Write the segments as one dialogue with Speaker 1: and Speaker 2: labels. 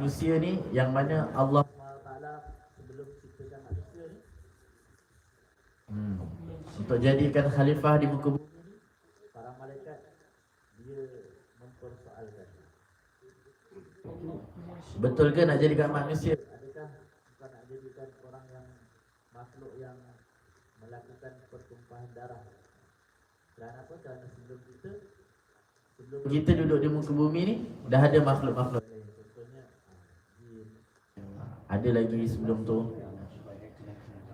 Speaker 1: manusia ni yang mana Allah
Speaker 2: SWT sebelum ciptakan manusia ni
Speaker 1: hmm, untuk jadikan khalifah di muka bumi
Speaker 2: para malaikat dia mempersoalkan
Speaker 1: betul ke nak jadikan manusia?
Speaker 2: adakah bukan nak jadikan orang yang makhluk yang melakukan pertumpahan darah kerana apa? kerana sebelum kita sebelum
Speaker 1: Kita duduk di muka bumi ni dah ada makhluk-makhluk.
Speaker 2: lain contohnya ah, jin
Speaker 1: Ada lagi sebelum tu.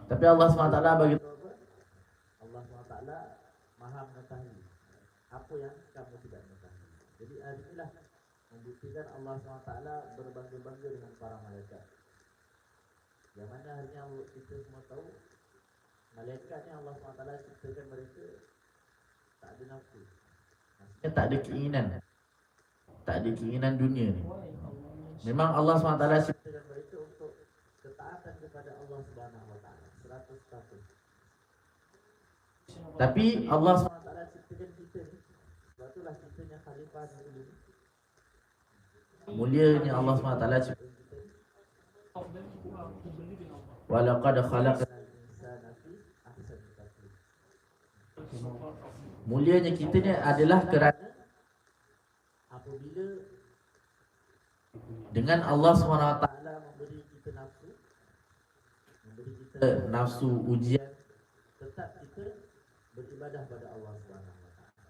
Speaker 1: Tapi Allah SWT bagi?
Speaker 2: Allah SWT maha mengetahui apa yang kamu tidak mengetahui. Jadi hari inilah membuktikan Allah SWT berbangga-bangga dengan para malaikat. Yang mana harinya Allah- kita semua tahu malaikat ni Allah SWT ciptakan mereka tak ada nafsu.
Speaker 1: Dia tak ada keinginan. Tak ada keinginan dunia ni. Memang Allah SWT cipta
Speaker 2: ciptakan mereka ketaatan kepada Allah Subhanahu Wa Taala 100%.
Speaker 1: Tapi Allah SWT
Speaker 2: Allah Taala ciptakan kita ni. Sebab itulah kita yang khalifah di bumi.
Speaker 1: Mulianya Allah SWT cipta
Speaker 2: Kita ni
Speaker 1: Walaqad khalaq
Speaker 2: insana fi ahsani taqwim.
Speaker 1: Mulianya kita ni adalah kerana
Speaker 2: Apabila
Speaker 1: Dengan Allah SWT
Speaker 2: Taala memberi kita nafsu, memberi kita
Speaker 1: Nafsu ujian
Speaker 2: tetap kita beribadah pada Allah Subhanahu Wa Taala.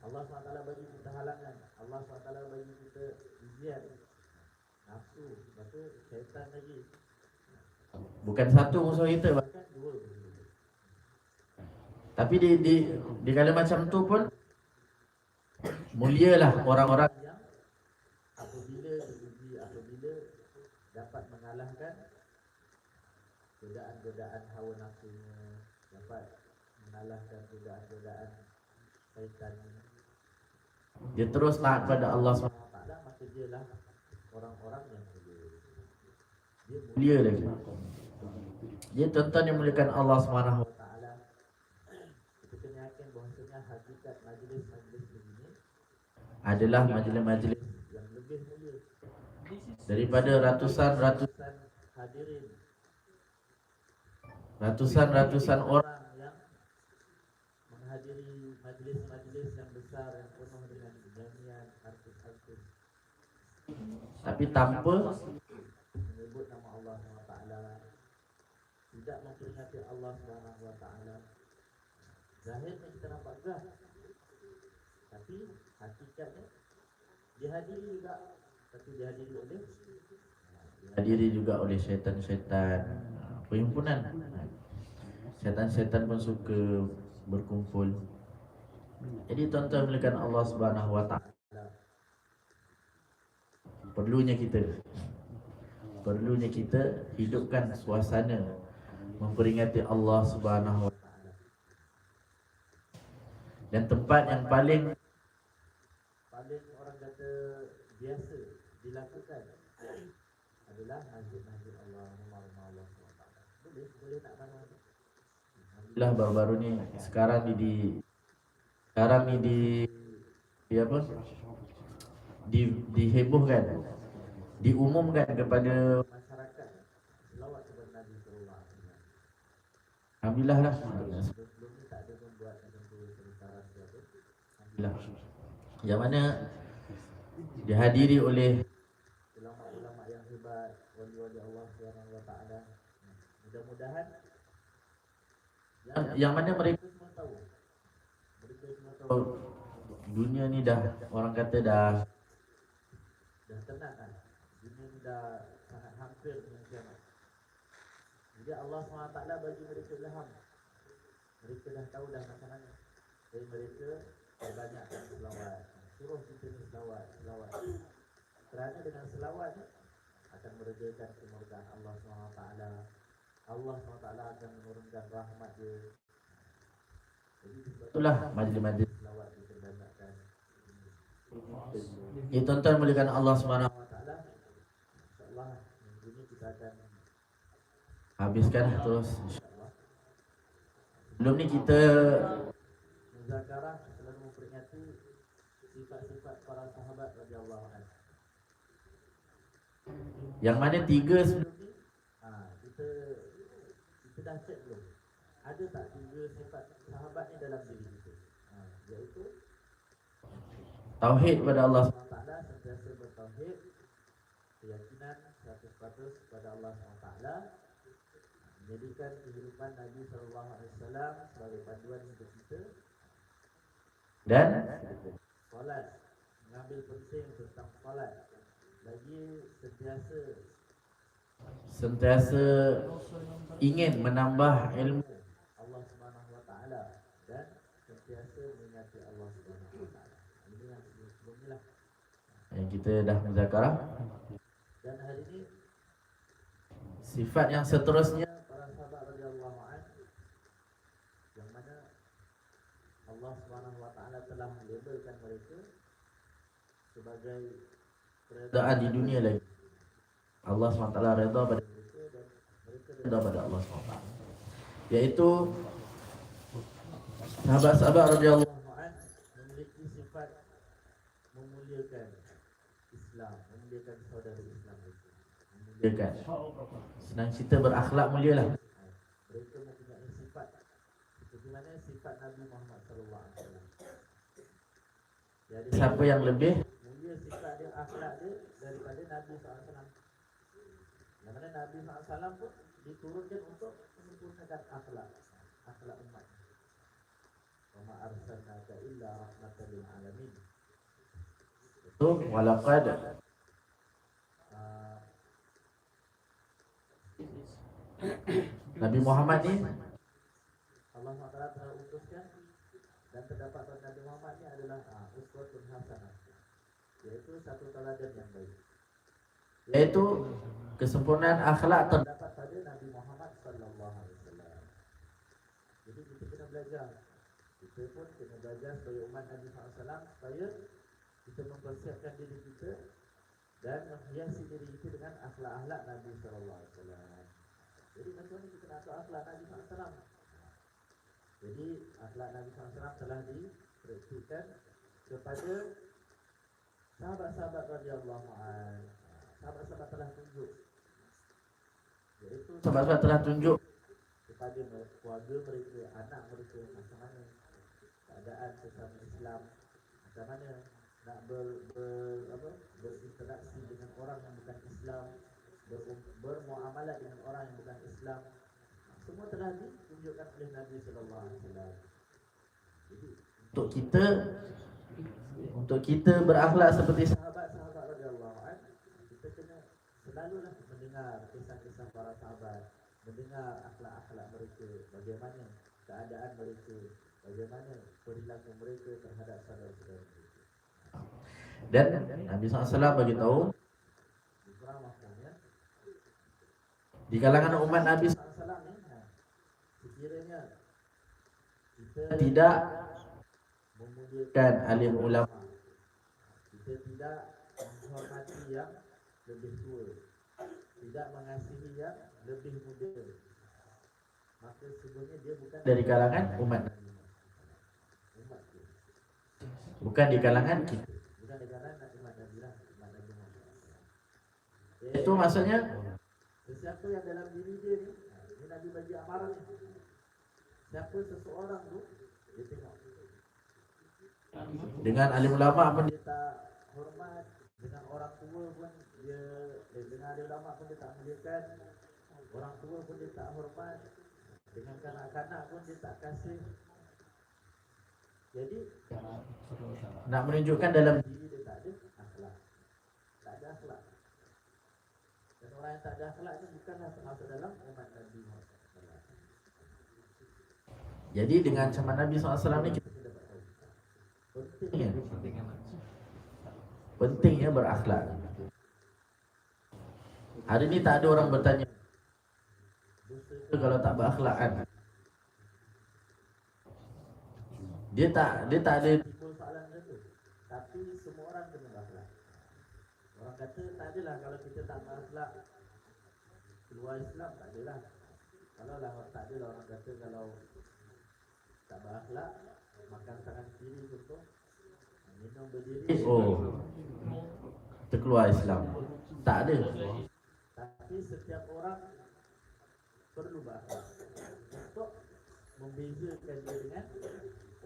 Speaker 2: Allah SWT bagi kita halangan, Allah SWT bagi kita ujian, nafsu, tu syaitan lagi,
Speaker 1: Bukan satu musuh kita
Speaker 2: bahkan dua.
Speaker 1: Tapi di di di kala macam tu pun mulialah orang-orang
Speaker 2: yang apabila diuji, apabila dapat mengalahkan godaan-godaan hawa nafsunya, dapat mengalahkan godaan-godaan syaitan
Speaker 1: dia terus taat pada Allah SWT
Speaker 2: Taala maka dia lah orang-orang yang mulia. Dia mulia
Speaker 1: lagi. Dia tuan-tuan yang muliakan Allah SWT
Speaker 2: Taala. Kita kena yakin bahawasanya hakikat majlis-majlis begini
Speaker 1: adalah majlis-majlis
Speaker 2: yang lebih mulia
Speaker 1: daripada ratusan ratus
Speaker 2: ratusan hadirin
Speaker 1: ratusan ratusan orang
Speaker 2: yang menghadiri majlis-majlis yang besar yang penuh dengan nyanyian artis-artis.
Speaker 1: Tapi tanpa
Speaker 2: menyebut nama Allah SWT. Tidak memperingati Allah SWT. Zahirnya kita nampak gah. Tapi hakikatnya dihadiri juga. Tapi dihadiri oleh
Speaker 1: hadiri juga oleh syaitan-syaitan. Perhimpunan syaitan-syaitan pun suka berkumpul. Jadi tuan-tuan muliakan Allah Subhanahu Wa Taala. Perlunya kita. Perlunya kita hidupkan suasana memperingati Allah Subhanahu Wa Taala. Dan tempat yang paling
Speaker 2: paling orang kata biasa dilakukan adalah masjid-masjid Allah rumah-rumah Allah SWT boleh boleh tak mana
Speaker 1: Alhamdulillah baru-baru ni sekarang ni di sekarang ni di di apa? Di dihebohkan. Diumumkan kepada
Speaker 2: masyarakat selawat kepada Nabi Sallallahu Alaihi Wasallam
Speaker 1: Alhamdulillah lah.
Speaker 2: sebelum ni tak ada pun buat sementara
Speaker 1: Alhamdulillah. Yang mana dihadiri oleh
Speaker 2: ulama-ulama yang hebat wali-wali Allah Subhanahu wa taala mudah-mudahan
Speaker 1: yang, yang mana mereka
Speaker 2: semua tahu? Mereka semua tahu.
Speaker 1: Dunia ni dah orang kata dah
Speaker 2: dah tenang kan? Dunia ni dah sangat hampir dengan kiamat. Jadi Allah SWT bagi mereka ilham mereka dah tahu dah macam mana jadi mereka perbanyakkan selawat suruh kita ni selawat selawat. Kerana dengan selawat ni akan meredakan kemurkaan Allah SWT Allah SWT akan menurunkan rahmat dia
Speaker 1: itulah majlis-majlis.
Speaker 2: selawat diperbanyakkan
Speaker 1: Ya tuan-tuan muliakan Allah Subhanahu
Speaker 2: Allah Ta'ala InsyaAllah minggu ni kita akan
Speaker 1: habiskan terus.
Speaker 2: InsyaAllah
Speaker 1: Belum ni kita
Speaker 2: Muzakarah selalu memperingati sifat-sifat para sahabat radhiyallahu anhu.
Speaker 1: Yang mana tiga sebelum
Speaker 2: ni, ha, kita dah check belum? Ada tak tiga sifat sahabat ni dalam diri kita? Ha, iaitu
Speaker 1: tauhid kepada Allah
Speaker 2: Taala sentiasa bertauhid, keyakinan 100% kepada Allah SWT, menjadikan kehidupan Nabi wasallam sebagai panduan untuk kita,
Speaker 1: dan
Speaker 2: solat, mengambil penting tentang solat, lagi sentiasa
Speaker 1: sentiasa ingin menambah ilmu
Speaker 2: Allah Subhanahu Wa Taala dan sentiasa mengingati Allah Subhanahu Wa Taala. Ini yang lah.
Speaker 1: yang kita dah muzakarah.
Speaker 2: Dan hari ini
Speaker 1: Sifat yang seterusnya
Speaker 2: para sahabat radhiyallahu an yang mana Allah Subhanahu Wa Taala telah labelkan mereka sebagai
Speaker 1: keadaan di dunia lagi. Allah SWT redha pada
Speaker 2: mereka dan mereka
Speaker 1: redha pada Allah SWT. Iaitu sahabat-sahabat radhiyallahu
Speaker 2: an memiliki sifat memuliakan Islam, memuliakan saudara Islam mereka.
Speaker 1: muliakan. Senang cerita berakhlak mulialah.
Speaker 2: Mereka mempunyai sifat seperti mana sifat Nabi Muhammad sallallahu alaihi wasallam. Jadi
Speaker 1: Siapa yang lebih
Speaker 2: mulia sifat dia akhlak dia daripada Nabi SAW. Mana Nabi SAW pun diturunkan untuk menyempurnakan akhlak akhlak umat. Wa ma arsalnaka illa rahmatan lil alamin.
Speaker 1: itu walaqad
Speaker 2: Uh,
Speaker 1: Nabi Muhammad ni
Speaker 2: Allah SWT telah utuskan dan terdapat pada Nabi Muhammad ni adalah uh, uswatun hasanah iaitu satu teladan yang baik.
Speaker 1: iaitu kesempurnaan akhlak ter
Speaker 2: terdapat pada Nabi Muhammad sallallahu alaihi wasallam. Jadi kita kena belajar. Kita pun kena belajar sebagai umat Nabi SAW supaya kita mempersiapkan diri kita dan menghiasi diri kita dengan akhlak-akhlak Nabi sallallahu alaihi wasallam. Jadi macam mana kita nak tahu akhlak Nabi SAW? Jadi akhlak Nabi SAW telah dipraktikkan kepada sahabat-sahabat radhiyallahu anhu. Sahabat-sahabat telah tunjuk iaitu
Speaker 1: sahabat-sahabat telah tunjuk.
Speaker 2: Kepada mereka, keluarga mereka, anak mereka macam mana keadaan sesama Islam? Macam mana nak ber, ber apa berinteraksi dengan orang yang bukan Islam? Ber, bermuamalah dengan orang yang bukan Islam? Semua telah ditunjukkan oleh Nabi sallallahu alaihi wasallam. Jadi
Speaker 1: untuk kita untuk kita berakhlak seperti
Speaker 2: sahabat-sahabat radhiyallahu an kita kena selalulah mendengar kisah-kisah para sahabat mendengar akhlak-akhlak mereka bagaimana keadaan mereka bagaimana perilaku mereka terhadap saudara-saudara mereka.
Speaker 1: Dan Nabi SAW bagi tahu
Speaker 2: maksudnya
Speaker 1: di kalangan umat Nabi
Speaker 2: ni ha, sekiranya kita
Speaker 1: tidak
Speaker 2: memuliakan
Speaker 1: kan alim ulama
Speaker 2: kita tidak menghormati yang lebih tua tidak mengasihi yang lebih muda. Maka sebenarnya dia bukan
Speaker 1: dari kalangan umat. Bukan di kalangan kita.
Speaker 2: Bukan di kalangan umat Nabi lah umat Nabi Muhammad.
Speaker 1: Itu maksudnya?
Speaker 2: Sesiapa yang dalam diri dia ni, ha, ni Nabi bagi amaran ni. Siapa seseorang tu, dia tengok.
Speaker 1: dengan alim ulama pun
Speaker 2: Dia tak hormat, dengan orang tua pun dia, dengan alim ulama pun dia tak muliakan. Orang tua pun dia tak hormat. Dengan kanak-kanak pun dia tak kasih. Jadi,
Speaker 1: nak menunjukkan dalam
Speaker 2: diri dia tak ada akhlak. Tak ada akhlak. Dan orang yang tak ada akhlak ni bukanlah termasuk dalam umat Nabi Muhammad.
Speaker 1: jadi dengan zaman Nabi SAW ni kita
Speaker 2: dapat tahu.
Speaker 1: pentingnya pentingnya berakhlak hari ni tak ada orang bertanya kalau tak berakhlak kan dia tak dia tak ada
Speaker 2: timbul soalan macam tu. Tapi semua orang kena berakhlak. Orang kata tak adalah kalau kita tak berakhlak keluar Islam tak adalah. Kalau lah tak adalah orang kata kalau tak berakhlak makan tangan kiri contoh. Minum berdiri.
Speaker 1: Oh, terkeluar Islam. Tak ada.
Speaker 2: Tapi setiap orang perlu berakhlak untuk membezakan dia dengan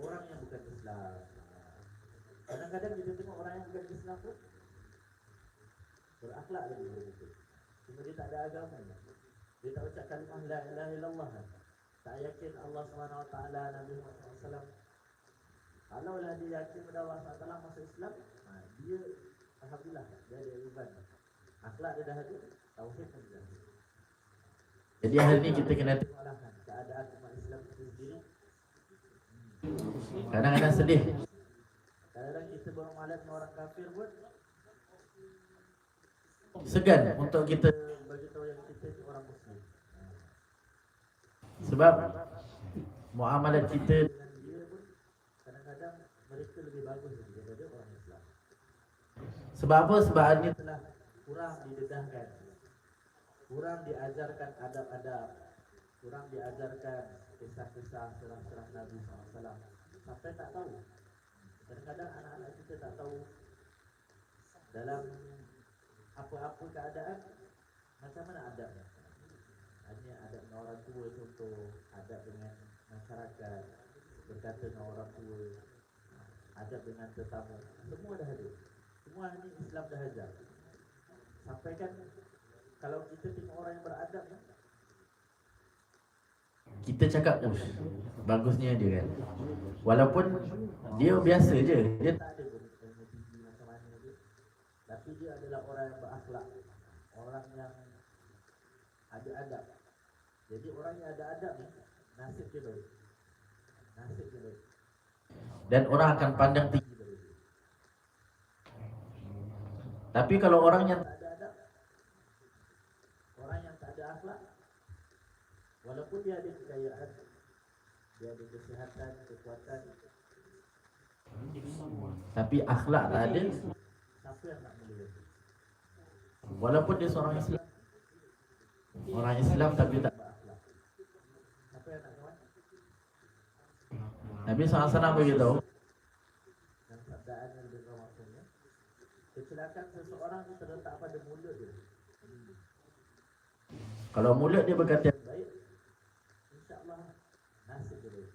Speaker 2: orang yang bukan Islam. Kadang-kadang kita tengok orang yang bukan Islam pun berakhlak lagi begitu. Cuma dia tak ada agama. Dia tak ucap kalimah la ilaha illallah. Tak yakin Allah Taala Nabi Muhammad SAW. Kalau lah dia yakin pada Allah SWT masuk Islam, ha, dia alhamdulillah dia ada iman. Akhlak dia dah ada,
Speaker 1: Jadi hari ni kita kena kadang-kadang sedih.
Speaker 2: Kadang-kadang kita bermuamalah dengan orang kafir pun
Speaker 1: Segan untuk kita
Speaker 2: kita bagi tahu yang kita orang Muslim.
Speaker 1: Sebab muamalat kita
Speaker 2: Dengan dia pun kadang-kadang mereka lebih bagus daripada orang Islam.
Speaker 1: sebab apa? Sebab hari ni
Speaker 2: telah kurang didedahkan kurang diajarkan adab-adab. Kurang diajarkan kisah-kisah serah-serah Nabi SAW sampai tak tahu. Kadang-kadang anak-anak kita tak tahu dalam apa-apa keadaan macam mana adabnya hanya adab dengan orang tua contoh adab dengan masyarakat berkata dengan orang tua adab dengan tetamu. Semua dah ada semua ni Islam dah ajar Sampai kan Kalau kita tengok orang yang beradab ni
Speaker 1: kita cakap ush bagusnya dia kan. Walaupun dia biasa je. Dia
Speaker 2: tak ada pun ilmu tinggi macam mana dia Tapi dia adalah orang yang berakhlak Orang yang ada adab Jadi orang yang ada adab ni Nasib dia baik Nasib dia baik
Speaker 1: dan orang akan pandang tinggi. Tapi kalau
Speaker 2: Orang yang tak ada akhlak Walaupun dia ada kekayaan Dia ada kesihatan, kekuatan.
Speaker 1: Tapi akhlak tak ada,
Speaker 2: Siapa yang nak mulia
Speaker 1: walaupun dia seorang Islam, orang Islam tapi tak
Speaker 2: berakhlak Siapa yang nak kawan?
Speaker 1: Nabi SAW beritahu.
Speaker 2: Dan sabdaan yang maksudnya Kecelakaan seseorang itu terletak pada mulut dia.
Speaker 1: Kalau mulut dia berkata
Speaker 2: Yang baik InsyaAllah Nasib dia baik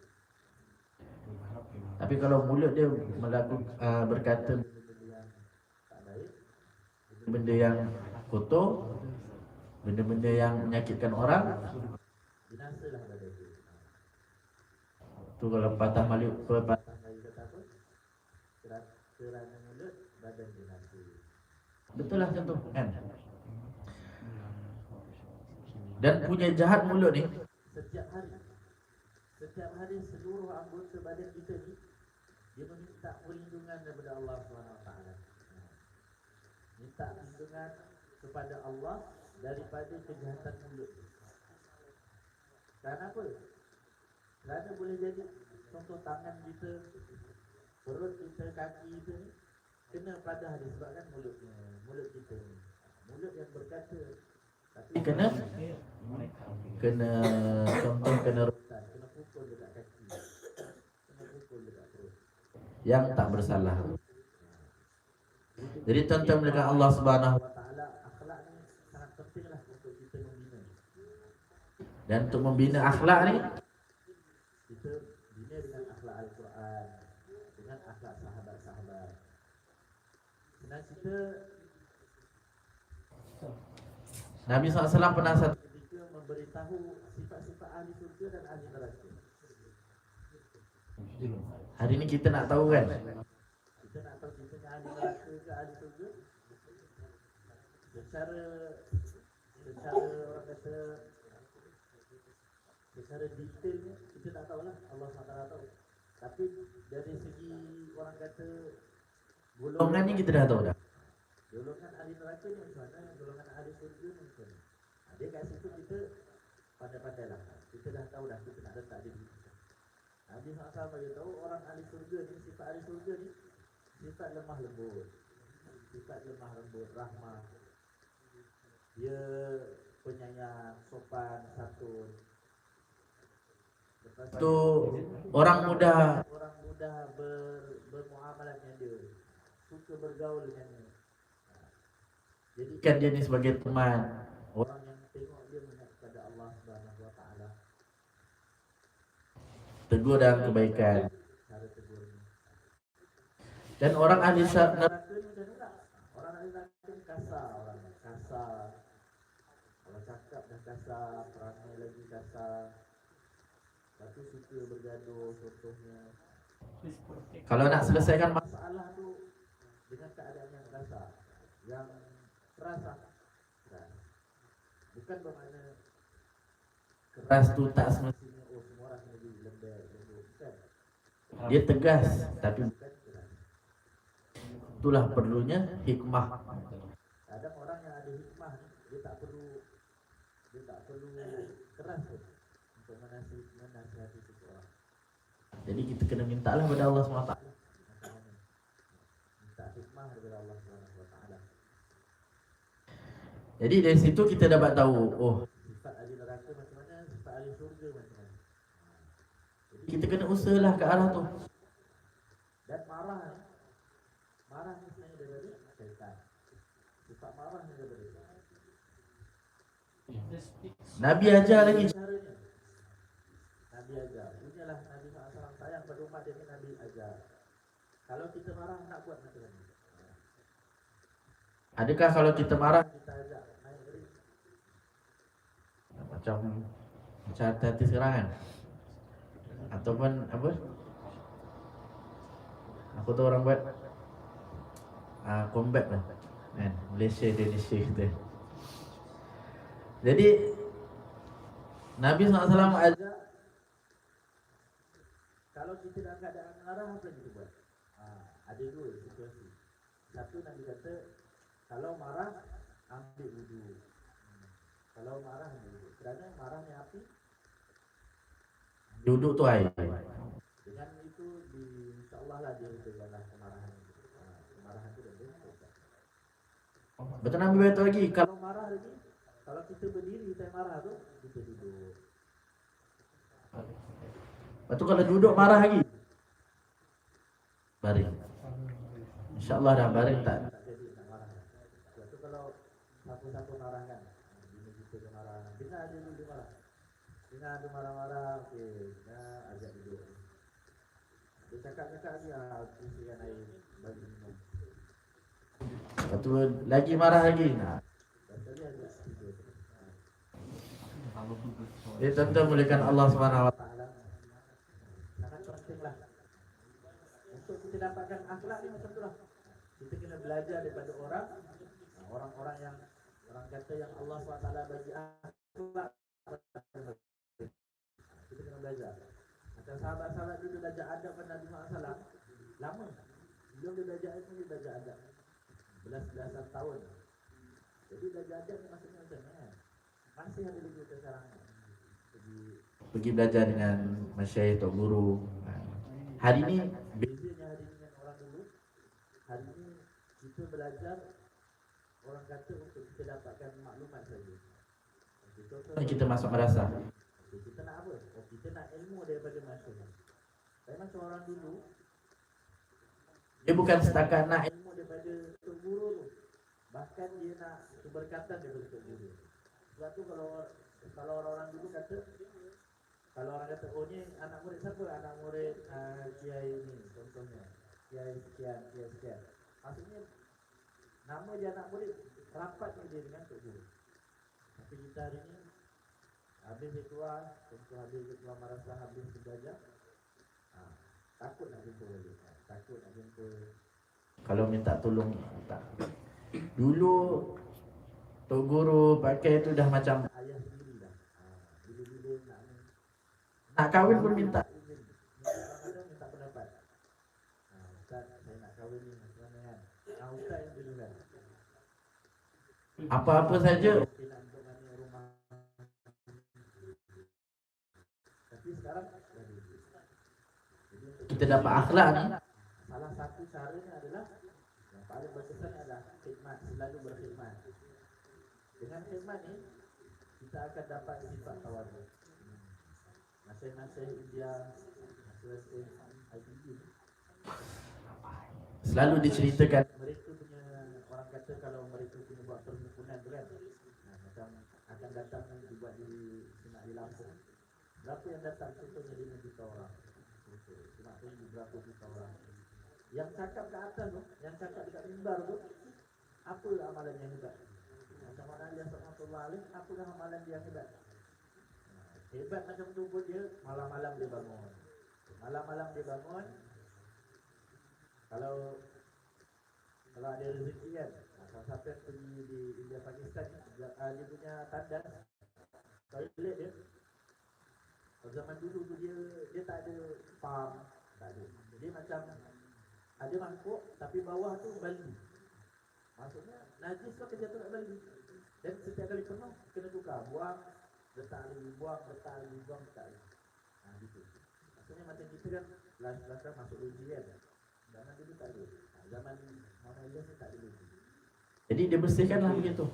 Speaker 1: tapi kalau mulut dia melakukan uh, berkata benda yang kotor, benda-benda yang menyakitkan orang, tu kalau patah balik patah
Speaker 2: Patah Melayu kata apa? Kerana, kerana mulut Badan binasa
Speaker 1: Betul lah contoh kan Dan punya jahat mulut ni
Speaker 2: Setiap hari Setiap hari seluruh anggota badan kita ni Dia meminta perlindungan daripada Allah SWT Minta perlindungan kepada Allah Daripada kejahatan mulut Kerana apa? Kerana boleh jadi Contoh tangan kita Perut kita, kaki kita ni Kena padah disebabkan mulutnya Mulut kita ni. Mulut yang berkata Tapi
Speaker 1: kena? kena contoh kena
Speaker 2: Tak, kena pukul dekat kaki Kena pukul dekat perut
Speaker 1: yang tak bersalah. Jadi tuan-tuan dengan Allah Subhanahu
Speaker 2: lah kita
Speaker 1: dan untuk membina akhlak ni
Speaker 2: Kita bina dengan akhlak Al-Quran Dengan akhlak sahabat-sahabat. Senang cerita
Speaker 1: Nabi SAW pernah satu
Speaker 2: ketika memberitahu sifat-sifat ahli surga dan ahli neraka
Speaker 1: hari ni kita nak tahu kan?
Speaker 2: Kita nak tahu kita ni ahli neraka ke ahli surga Secara Secara orang kata Secara detailnya Kita tak tahulah Allah SWT tahu. Tapi dari segi orang kata
Speaker 1: golongan ni kita dah tahu dah.
Speaker 2: Golongan ahli neraka ni macam mana? Golongan ahli surga ni macam mana? Dia kat situ kita Pandai-pandai lah. Kita dah tahu dah Kita nak letak diri kita Nabi SAW bagi tahu Orang ahli surga ni Sifat ahli surga ni Sifat lemah lembut. Sifat lemah lembut Rahmah. Dia penyayang Sopan Santun.
Speaker 1: Tu orang mudah
Speaker 2: orang mudah ber, bermuamalah dengan dia. Suka bergaul dengannya Ha. jadi
Speaker 1: kan dia ni sebagai teman.
Speaker 2: orang yang tengok dia mengingat kepada Allah Subhanahu Wa Taala
Speaker 1: Tegur dalam kebaikan. Dan orang ahli
Speaker 2: neraka mana orang ahli neraka ni kasar orang kasar. Kalau cakap dah kasar perangai lagi kasar. Lepas tu suka bergaduh contohnya.
Speaker 1: Kalau nak selesaikan ma-
Speaker 2: masalah tu dengan keadaan yang kasar yang keras. bukan bermakna
Speaker 1: keras tu tak semestinya
Speaker 2: semestinya oh semua orang kena jadi lembek lembut bukan
Speaker 1: dia tegas tapi itulah perlunya hikmah.
Speaker 2: kadang orang yang ada hikmah dia tak perlu dia tak perlu keras pun untuk menasihati menasihati seseorang
Speaker 1: Jadi kita kena mintalah pada Allah SWT.
Speaker 2: minta hikmah daripada Allah Taala
Speaker 1: Jadi dari situ kita dapat tahu, oh
Speaker 2: sifat ahli neraka macam mana sifat ahli syurga macam mana
Speaker 1: kita kena usahalah ke arah tu.
Speaker 2: Dan marah ni Marah ni sebenarnya daripada syaitan. Sifat marah ni daripada syaitan.
Speaker 1: Nabi ajar lagi.
Speaker 2: Caranya? Nabi ajar. Inilah Nabi SAW sayang pada umat dia ni Nabi ajar. Kalau kita marah nak buat macam mana?
Speaker 1: Adakah kalau kita marah?
Speaker 2: Kita ajak naik dari
Speaker 1: macam macam hati-hati serangan ataupun apa? Aku tahu orang buat uh, combat lah. Kan? Malaysia Indonesia kita jadi Nabi SAW ajar
Speaker 2: Kalau kita dalam keadaan marah Apa yang kita buat? Ha, Ada dua situasi. Satu Nabi kata Kalau marah Ambil wudhu. Hmm. Kalau marah ambil wudhu. Kerana marah ni api
Speaker 1: duduk tu air.
Speaker 2: Dengan itu di InsyaAllah lah dia Dengan kemarahan. Ha, Kemarahan itu dah selesai
Speaker 1: betul Nabi beritahu lagi? Kalau
Speaker 2: marah lagi Kalau kita berdiri Saya marah tu Kita duduk.
Speaker 1: Betul kalau duduk marah lagi? Baring. InsyaAllah dah baring tak?
Speaker 2: Tak jadi nak marah. Sebab tu kalau siapa-siapa marah kan, bini kita dia marah, dengar dia dulu dia marah. Dengar dia marah-marah, okey, dengar ajak duduk. Dia cakap-cakap dia, ah, isikan air bagi minum.
Speaker 1: Lepas tu lagi marah lagi nah. Dia tuan-tuan mulakan Allah SWT
Speaker 2: sangat lah. Untuk kita dapatkan akhlak ni macam tu lah. Kita kena belajar daripada orang, orang-orang yang orang kata yang Allah SWT bagi akhlak belajar. Macam sahabat-sahabat dulu belajar adab pada Nabi SAW Lama Belum dia belajar ilmu dia belajar adab Belas-belasan tahun Jadi belajar adab ni maksudnya macam mana kan? Masih ada lagi kita sekarang Jadi
Speaker 1: pergi belajar dengan masyayikh atau guru. Hari ni
Speaker 2: Bezanya hari ini dengan orang dulu Hari ini kita belajar Orang kata untuk kita dapatkan maklumat saja contoh-
Speaker 1: kita masuk madrasah.
Speaker 2: Okey, Kita nak apa? Oh, kita nak ilmu daripada masyarakat Tapi macam orang dulu
Speaker 1: Dia bukan setakat nak
Speaker 2: ilmu daripada tok guru tu. Bahkan dia nak keberkatan daripada tok guru. Sebab tu kalau kalau orang-orang dulu kata kalau orang kata, oh ni anak murid siapa? Anak murid uh, Kiai ni contohnya. Kiai sekian, Kiai sekian. Maksudnya Nama dia anak murid Rapatnya dia dengan tok guru. Tapi kita hari ni Habis dia keluar Contoh habis dia keluar marasah Habis belajar ha, Takut nak jumpa balik ha, Takut nak jumpa
Speaker 1: kalau minta tolong tak. Dulu Tok Guru pakai tu dah macam
Speaker 2: ayah sendiri dah. Ha, bila-bila nak
Speaker 1: nak kahwin pun minta.
Speaker 2: Izin. Minta kadang minta pendapat. Ha, Ustaz, saya nak kahwin ni macam mana kan? Ustaz yang dulukan.
Speaker 1: Apa-apa saja kita dapat akhlak ni
Speaker 2: salah satu caranya adalah yang paling berkesan adalah khidmat, selalu berkhidmat. Dengan khidmat ni kita akan dapat sifat tawaduk. Masih-masih India, masih-masih.
Speaker 1: Selalu diceritakan
Speaker 2: Mereka punya orang kata kalau mereka punya buat perhimpunan tu kan. Nah, macam akan datang yang dibuat di di Lampung. Berapa yang datang contohnya 5 juta orang. Juta orang. Yang cakap ke atas tu, yang cakap dekat mimbar tu, apa amalan yang hebat? Macam mana dia sallallahu alaihi apakah amalan dia hebat? Hebat macam tu pun dia malam-malam dia bangun. Malam-malam dia bangun. Kalau kalau ada rezeki kan, kalau yang pergi di India Pakistan, dia, dia punya tandas toilet dia. Kalau zaman dulu tu dia dia tak ada pump, tak ada. Dia macam ada mangkuk tapi bawah tu bali. Maksudnya najis kau kerja tu kat bali. Dan setiap kali penuh kena tukar, buang, letak lagi, buang, letak lagi, buang, letak lagi. Ha, gitu. Maksudnya macam kita kan last-last masuk loji kan. Zaman dulu tak ada. Ha, zaman Muhammad Ilyas ni tak ada loji.
Speaker 1: Jadi dia bersihkanlah begitu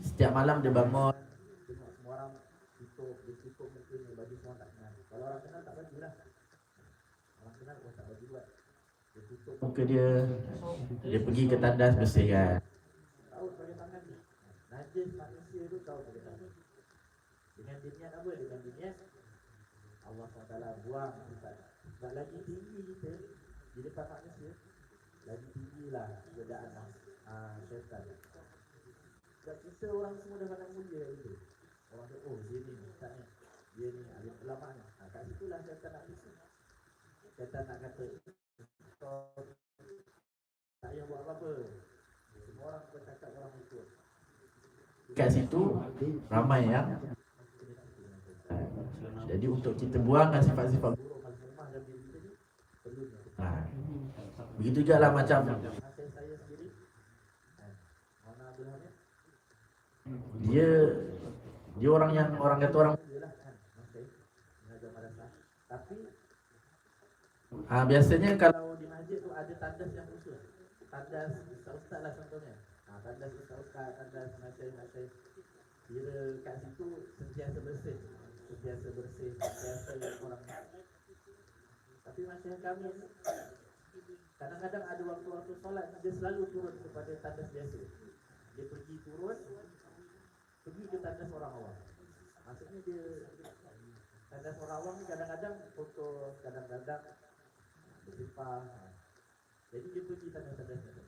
Speaker 1: Setiap malam dia bangun
Speaker 2: Tengok semua orang tutup, dia tutup ni, baju semua tak. Kalau orang kenal tak baju lah. Orang kenal pun tak baju buat. Dia tutup
Speaker 1: Muka dia Dia pergi ke tandas bersihkan
Speaker 2: tahu sebagai tangan ni. Najis manusia tu tahu sebagai tangan. Dengan diniat apa? Dengan diniat Allah SWT buang sifat. Sebab lagi tinggi kita di depan manusia, lagi tinggilah godaan uh, syaitan. Sebab kita orang semua dah pandang mulia itu. Orang tu, oh dia ni, tak ni. Dia ni, alim ulama ni. Kat situlah syaitan nak bisik. Syaitan nak kata, kau tak payah buat apa-apa. Semua orang bercakap orang ikut.
Speaker 1: Kat situ Ramai yang Jadi untuk kita buangkan sifat-sifat
Speaker 2: Buruk kita.
Speaker 1: ha. Begitu juga lah macam
Speaker 2: eh,
Speaker 1: Dia Dia orang yang Orang kata orang
Speaker 2: dia lah kan, masih mengajar Tapi
Speaker 1: ha, Biasanya kalau
Speaker 2: di masjid tu ada tandas yang khusus. Tandas ustaz-ustaz lah contohnya. Ha, tandas ustaz-ustaz, tandas masai-masai. Kira kat situ sentiasa bersih. Sentiasa bersih, sentiasa orang. Tapi macam kami kadang-kadang ada waktu-waktu solat dia selalu turun kepada tandas biasa. Dia pergi turun, pergi ke tandas orang awam. Maksudnya dia tandas orang awam ni kadang-kadang foto, kadang-kadang bersifat. Jadi dia pergi tandas-tandas biasa.